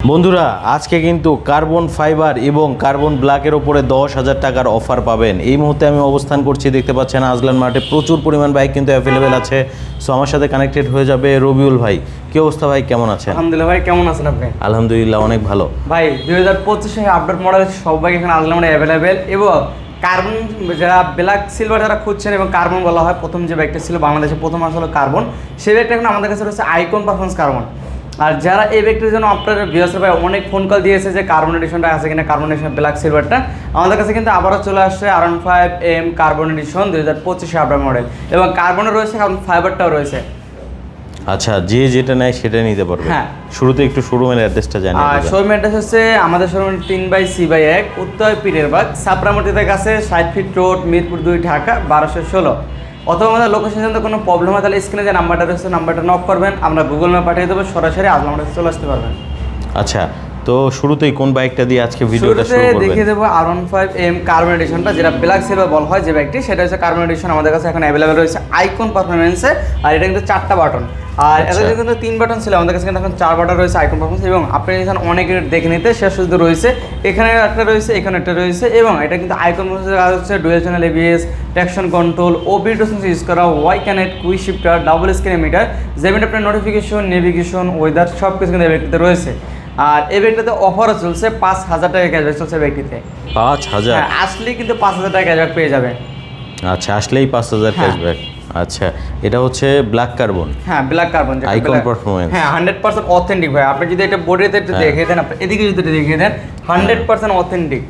বন্ধুরা আজকে কিন্তু কার্বন ফাইবার এবং কার্বন ব্ল্যাকের ওপরে দশ হাজার টাকার অফার পাবেন। এই মুহূর্তে আমি অবস্থান করছি দেখতে পাচ্ছেন আজলান মার্টে প্রচুর পরিমাণ বাইক কিন্তু অ্যাভেলেবেল আছে। সো আমার সাথে কানেক্টেড হয়ে যাবে রবিউল ভাই। কি অবস্থা ভাই? কেমন আছেন? আলহামদুলিল্লাহ ভাই কেমন আছেন আপনি? আলহামদুলিল্লাহ অনেক ভালো। ভাই দুই হাজার পঁচিশে আপডেট মডেল সব বাইক এখানে আসলাম অ্যাভেলেবেল এবং কার্বন যারা ব্ল্যাক সিলভার যারা খুঁজছেন এবং কার্বন বলা হয় প্রথম যে বাইকটা ছিল বাংলাদেশে প্রথম আসলে কার্বন। সেই বাইকটা এখন আমাদের কাছে রয়েছে আইকন পারফরমেন্স কার্বন আর যারা এই ব্যক্তির জন্য আপনার বিএসএফ ভাই অনেক ফোন কল দিয়েছে যে কার্বন এডিশনটা আছে কিনা কার্বন এডিশন ব্ল্যাক সিলভারটা আমাদের কাছে কিন্তু আবারও চলে আসছে R five M carbon edition দুই হাজার পঁচিশে আপডেট মডেল এবং কার্বনের রয়েছে কার্বন ফাইবারটাও রয়েছে আচ্ছা যে যেটা নেয় সেটা নিতে পারবে হ্যাঁ। শুরুতে একটু শোরুমের অ্যাড্রেসটা দেবেন। শোরুম অ্যাড্রেস হচ্ছে আমাদের শোরুম তিন বাই সি বাই এক উত্তর পীরের বাগ সাপড়ামটিতে কাছে ষাট ফিট রোড মিরপুর দুই ঢাকা বারোশো ষোলো অথবা আমাদের লোকেশন জানতে কোনো প্রবলেম হয়, তাহলে স্ক্রিনে যে নাম্বারটা রয়েছে নাম্বারটা নক করবেন, আমরা গুগল ম্যাপ পাঠিয়ে দেবো, সরাসরি আজ আমাদের চলে আসতে পারবেন। আচ্ছা তো শুরুতেই কোন বাইকটা দিয়ে আজকে ভিডিওটা শুরু করবেন? দেখিয়ে দেবো R one five M carbon এডিশনটা যেটা ব্ল্যাক সিলভার বল হয় যে বাইকটি সেটা হচ্ছে কার্বন এডিশন আমাদের কাছে এখন অ্যাভেলেবেল রয়েছে আইকন পারফরমেন্সে আর এটা কিন্তু চারটা বাটন আর আচ্ছা। এতদিন কিন্তু তিন বাটন ছিল আমাদের কাছে কিন্তু এখন চার বাটন রয়েছে আইকন পারফরমেন্স এবং আপনি এখানে অনেক ইউনিট দেখে নিতে শেষ শুধু রয়েছে। এখানে একটা রয়েছে এখানে একটা রয়েছে এবং এটা কিন্তু আইকন কাজ হচ্ছে dual channel ABS traction control ওবিটোসেন্স use করা Y connect quick shifter double screen meter যেমন আপনার নোটিফিকেশন নেভিগেশন ওয়েদার সব কিছু কিন্তু এই ব্যক্তিতে রয়েছে। আর এই ব্যাগটাতে অফারও চলছে পাঁচ হাজার টাকা ক্যাশব্যাক চলছে ব্যাগটিতে পাঁচ হাজার? হ্যাঁ আসলেই কিন্তু পাঁচ হাজার টাকা ক্যাশব্যাক পেয়ে যাবে। আচ্ছা আসলেই পাঁচ হাজার। ক্যাশব্যাক আচ্ছা এটা হচ্ছে ব্ল্যাক কার্বন হ্যাঁ ব্ল্যাক কার্বন আইকন পারফরম্যান্স হ্যাঁ হান্ড্রেড পার্সেন্ট অথেন্টিক ভাই। আপনি যদি এটা বোর্ডেতে একটু হ্যাঁ। দেখিয়ে দেন আপনি এদিকে যদি দেখিয়ে দেন হান্ড্রেড পার্সেন্ট অথেন্টিক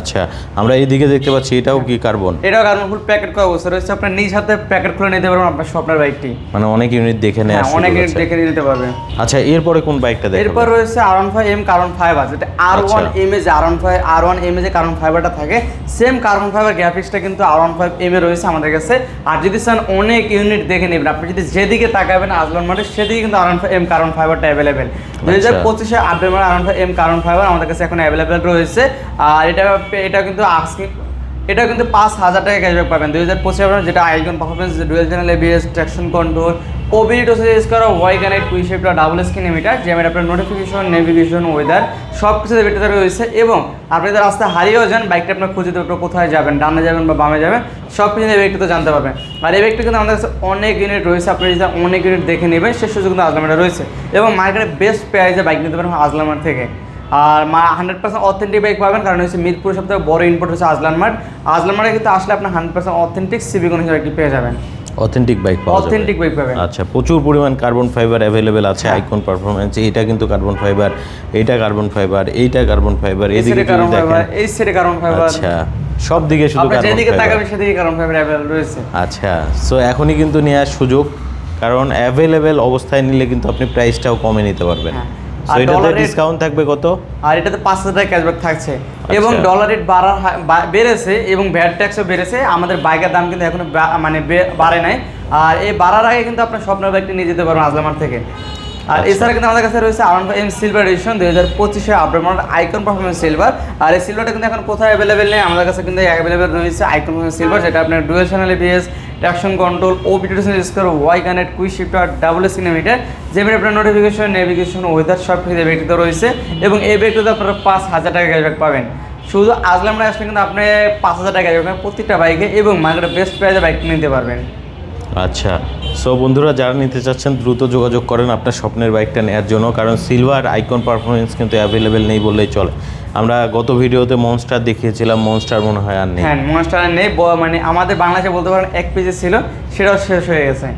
আচ্ছা আমরা এইদিকে দেখতে পাচ্ছি এটাও কি কার্বন? এটাও কার্বন ফুল প্যাকেট করা অবস্থা রয়েছে। আপনার নিজ হাতে প্যাকেট খুলে নিতে পারবেন আপনার স্বপ্নের বাইকটি। মানে অনেক ইউনিট দেখে নেয় হ্যাঁ অনেক ইউনিট দেখে নিতে পারবেন আচ্ছা এরপরে কোন বাইকটা এরপর রয়েছে R one five M carbon five আছে যেটা আর ওয়ান। এম এ যে R one five R one M এ যে কার্বন ফাইবারটা থাকে সেম কার্বন ফাইবার গ্রাফিক্সটা কিন্তু আর ওয়ান ফাইভ এম এ রয়েছে আমাদের কাছে। আর যদি চান অনেক ইউনিট দেখে নেবেন আপনি যদি যেদিকে তাকাবেন আজলান মাঠে সেদিকে কিন্তু R one five M carbon ফাইবারটা অ্যাভেলেবেল দুই হাজার পঁচিশে update R one five M carbon fibre আমাদের কাছে এখন অ্যাভেলেবেল রয়েছে। আর এটা এটা কিন্তু আজকে এটা কিন্তু পাঁচ হাজার টাকা ক্যাশব্যাক পাবেন। দুই হাজার পঁচিশ আপনার যেটা icon performance dual channel ABS traction control ওবিডিটো use করা Y connect quick shift double screen meter যেমন আপনার নোটিফিকেশন নেভিগেশন ওয়েদার সব কিছু ভিতরে রয়েছে এবং আপনি যদি রাস্তা হারিয়েও যান বাইকটা আপনার খুঁজে দেবে কোথায় যাবেন, ডানে যাবেন বা বামে যাবেন সব কিছু এই ব্যক্তিতে জানতে পারবেন। আর এই ব্যক্তি কিন্তু আমাদের কাছে অনেক ইউনিট রয়েছে, আপনি যদি অনেক ইউনিট দেখে নেবেন সে সুযোগ কিন্তু আজলামাটা রয়েছে। এবং মার্কেটে বেস্ট প্রাইসে বাইক নিতে পারেন আজলামার থেকে। আর মা হান্ড্রেড পার্সেন্ট অথেন্টিক বাইক পাবেন কারণ হচ্ছে মিরপুর সবথেকে বড় ইম্পোর্ট হচ্ছে আজলান মার্ট। আজলান মার্টে কিন্তু আসলে আপনার হান্ড্রেড পার্সেন্ট অথেন্টিক সিবিকন হিসেবে একটি পেয়ে যাবেন। অথেন্টিক বাইক পাওয়া যাবে। অথেন্টিক বাইক পাবেন। আচ্ছা প্রচুর পরিমাণ কার্বন ফাইবার অ্যাভেলেবেল আছে। আইকন পারফরমেন্স এইটা কিন্তু কার্বন ফাইবার এইটা কার্বন ফাইবার এইটা কার্বন ফাইবার এই এদিকে কার্বন ফাইবার এই সেটে কারণ ফাইবার আচ্ছা সব দিকে শুধু আপনি কার্বন যেদিকে ফাইবার তাকাবেন সেদিকে কারণ ফাইবার অ্যাভেলেবল রয়েছে। আচ্ছা সো এখনই কিন্তু নেওয়ার সুযোগ কারণ অ্যাভেলেবেল অবস্থায় নিলে কিন্তু আপনি প্রাইসটাও কমে নিতে পারবেন। হ্যাঁ। আর ডিসকাউন্ট থাকবে কত? আর এটাতে পাঁচ হাজার টাকা ক্যাশব্যাক থাকছে। এবং আচ্ছা। ডলার রেট বাড়ার বেড়েছে এবং ভ্যাট ট্যাক্সও বেড়েছে। আমাদের বাইকের দাম কিন্তু এখনও মানে বাড়ে নাই। আর এই বাড়ার আগে কিন্তু আপনার স্বপ্নের বাইকটি নিয়ে যেতে পারবেন আজলামার থেকে। আর আচ্ছা। এছাড়া কিন্তু আমাদের কাছে রয়েছে আর এম সিলভার এডিশন দুই হাজার পঁচিশে update model icon performance silver আর এই সিলভারটা কিন্তু এখন কোথায় অ্যাভেলেবেল নেই। আমাদের কাছে কিন্তু অ্যাভেলেবেল রয়েছে আইকন পারফরমেন্স সিলভার যেটা আপনার dual channel ABS traction control ও বিটিউশন ইউজ করে Y connect quick shifter double সিনেমিটার যেমন আপনার নোটিফিকেশন নেভিগেশন ওয়েদার সব ব্যক্তিতে রয়েছে এবং এই ব্যক্তিতে আপনারা পাঁচ হাজার টাকা ক্যাশব্যাক পাবেন। শুধু আজলামরা আসলে কিন্তু আপনি পাঁচ হাজার টাকা ক্যাশব্যাক পাবেন প্রত্যেকটা বাইকে এবং মার্কেটে বেস্ট প্রাইসে বাইক নিতে পারবেন। আচ্ছা সো বন্ধুরা যারা নিতে চাচ্ছেন দ্রুত যোগাযোগ করেন আপনার স্বপ্নের বাইকটা নেওয়ার জন্য, কারণ সিলভার আইকন পারফরমেন্স কিন্তু অ্যাভেলেবেল নেই বললেই চলে। আমরা গত ভিডিওতে মনস্টার দেখিয়েছিলাম মনস্টার মনে হয় আর নেই। হ্যাঁ মনস্টার নেই মানে আমাদের বাংলাদেশে বলতে পারেন এক পেজে ছিল সেটাও শেষ হয়ে গেছে।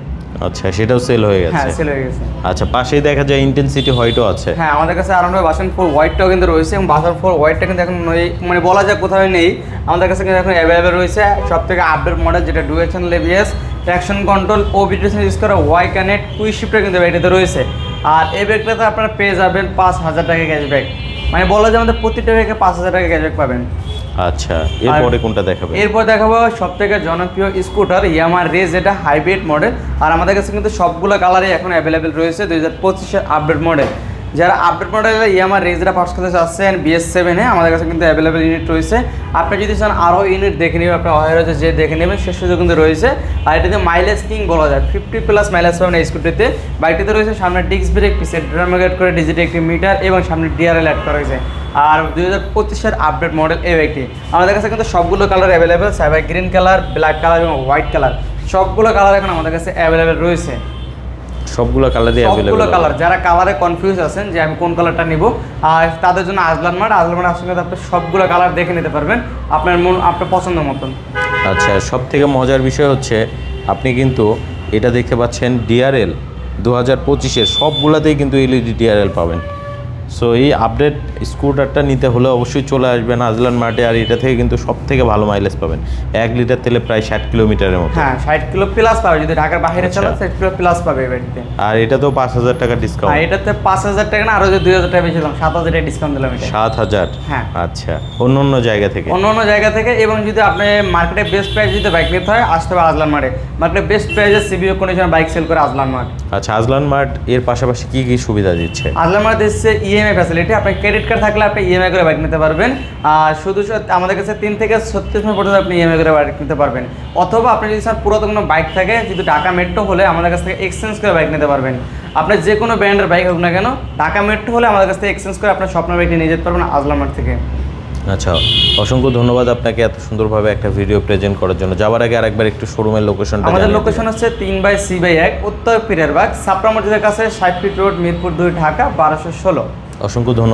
আচ্ছা সেটাও সেল হয়ে গেছে। হ্যাঁ সেল হয়ে গেছে। আচ্ছা পাশেই দেখা যায় ইন্টেন্সিটি হোয়াইটও আছে। হ্যাঁ আমাদের কাছে আরাম বাসন ফোর হোয়াইটটাও কিন্তু রয়েছে এবং বাসন ফোর হোয়াইটটা কিন্তু এখন মানে বলা যায় কোথাও নেই। আমাদের কাছে কিন্তু এখন অ্যাভেলেবেল রয়েছে সব থেকে আপডেট মডেল যেটা dual channel ABS traction control ও বিটিউশন ইউজ করা ওয়াই কানেক্ট কুই শিফটার কিন্তু এটাতে রয়েছে। আর এই ব্যাগটাতে আপনারা পেয়ে যাবেন পাঁচ হাজার টাকা ক্যাশব্যাক মানে বলা যায় আমাদের প্রতিটা রেখে পাঁচ হাজার টাকা ক্যাশব্যাক পাবেন। আচ্ছা এরপরে কোনটা দেখাবো? এরপর দেখাবো সব থেকে জনপ্রিয় স্কুটার ইয়ামার রেজ এটা হাইব্রিড মডেল আর আমাদের কাছে কিন্তু সবগুলো কালারই এখন অ্যাভেলেবেল রয়েছে দুই হাজার পঁচিশের আপডেট মডেল যারা আপডেট মডেলের ইয়ামার রেজরা পার্টস করতে চাচ্ছেন বিএস সেভেনে আমাদের কাছে কিন্তু অ্যাভেলেবেল ইউনিট রয়েছে। আপনি যদি চান আরও ইউনিট দেখে নেবেন আপনি অহেরজে যে দেখে নেবেন, সে সুযোগ কিন্তু রয়েছে। আর এটাতে মাইলেজ কিং বলা যায়। ফিফটি প্লাস মাইলেজ পাবেন এই স্কুটিতে বাইকটিতে রয়েছে সামনে ডিস্ক ব্রেক পিসে ড্রামাগেট করে ডিজিটাল একটি মিটার এবং সামনে ডিআরএল অ্যাড করা হয়েছে। আর দুই হাজার পঁচিশের আপডেট মডেল এই বাইকটি। আমাদের কাছে কিন্তু সবগুলো colour available cyber green colour black colour এবং হোয়াইট কালার সবগুলো কালার এখন আমাদের কাছে অ্যাভেলেবেল রয়েছে। সবগুলো কালারই সবগুলো কালার যারা কালারে কনফিউজ আছেন যে আমি কোন কালারটা নিব আর তাদের জন্য আজলান মার্ট আজলান মার্ট আসলে আপনি সবগুলো কালার দেখে নিতে পারবেন আপনার মন আপনার পছন্দ মতন। আচ্ছা সব থেকে মজার বিষয় হচ্ছে আপনি কিন্তু এটা দেখতে পাচ্ছেন ডিআরএল দু হাজার পঁচিশের সবগুলোতেই কিন্তু এলইডি ডিআরএল পাবেন। সো এই আপডেট স্কুটারটা নিতে হলে অবশ্যই চলে আসবেন আজলান মার্টে আর এটা থেকে কিন্তু সব থেকে ভালো মাইলেজ পাবেন। এক লিটার তেলে প্রায় ষাট কিলোমিটারের মতো। হ্যাঁ ষাট কিলো প্লাস পাবে যদি ঢাকার বাইরে আচ্ছা। চালান ষাট কিলো প্লাস পাবে বাড়িতে। আর এটা তো পাঁচ হাজার টাকা ডিসকাউন্ট এটাতে পাঁচ হাজার টাকা না আরও যে দুই হাজার টাকা বেশি দিলাম সাত হাজার টাকা ডিসকাউন্ট দিলাম এটা সাত হাজার? হ্যাঁ। আচ্ছা অন্য অন্য জায়গা থেকে? অন্য অন্য জায়গা থেকে এবং যদি আপনি মার্কেটে বেস্ট প্রাইস যদি বাইক নিতে হয় আসতে হবে আজলান মার্টে মার্কেটে বেস্ট প্রাইসে সিবিও কন্ডিশন বাইক সেল করে আজলান মার্ট আচ্ছা আজলান মার্ট এর পাশাপাশি কি কি সুবিধা দিচ্ছে? আজলান মার্ট দিচ্ছে ইএমআই ফ্যাসিলিটি আপনি ক্রেডিট কার্ড থাকলে আপনি ইএমআই করে বাইক নিতে পারবেন। আর শুধু আমাদের কাছে তিন থেকে ছত্রিশ মাস পর্যন্ত আপনি ইএমআই করে বাইক নিতে পারবেন। অথবা আপনি যদি স্যার পুরাতন কোনো বাইক থাকে যদি ঢাকা মেট্রো হলে আমাদের কাছ থেকে এক্সচেঞ্জ করে বাইক নিতে পারবেন। আপনার যে কোনো ব্র্যান্ডের বাইক হোক না কেন ঢাকা মেট্রো হলে আমাদের কাছ থেকে এক্সচেঞ্জ করে আপনার স্বপ্নের বাইকটি নিয়ে যেতে পারবেন আজলামার থেকে। আচ্ছা অসংখ্য ধন্যবাদ আপনাকে এত সুন্দরভাবে একটা ভিডিও প্রেজেন্ট করার জন্য। যাওয়ার আগে আরেকবার একটু শোরুমের লোকেশনটা আমাদের লোকেশন হচ্ছে তিন বাই সি বাই এক উত্তর পিরের বাগ সাপড়া মসজিদের কাছে ষাট ফিট রোড মিরপুর দুই ঢাকা বারোশো ষোলো। অসংখ্য ধন্যবাদ।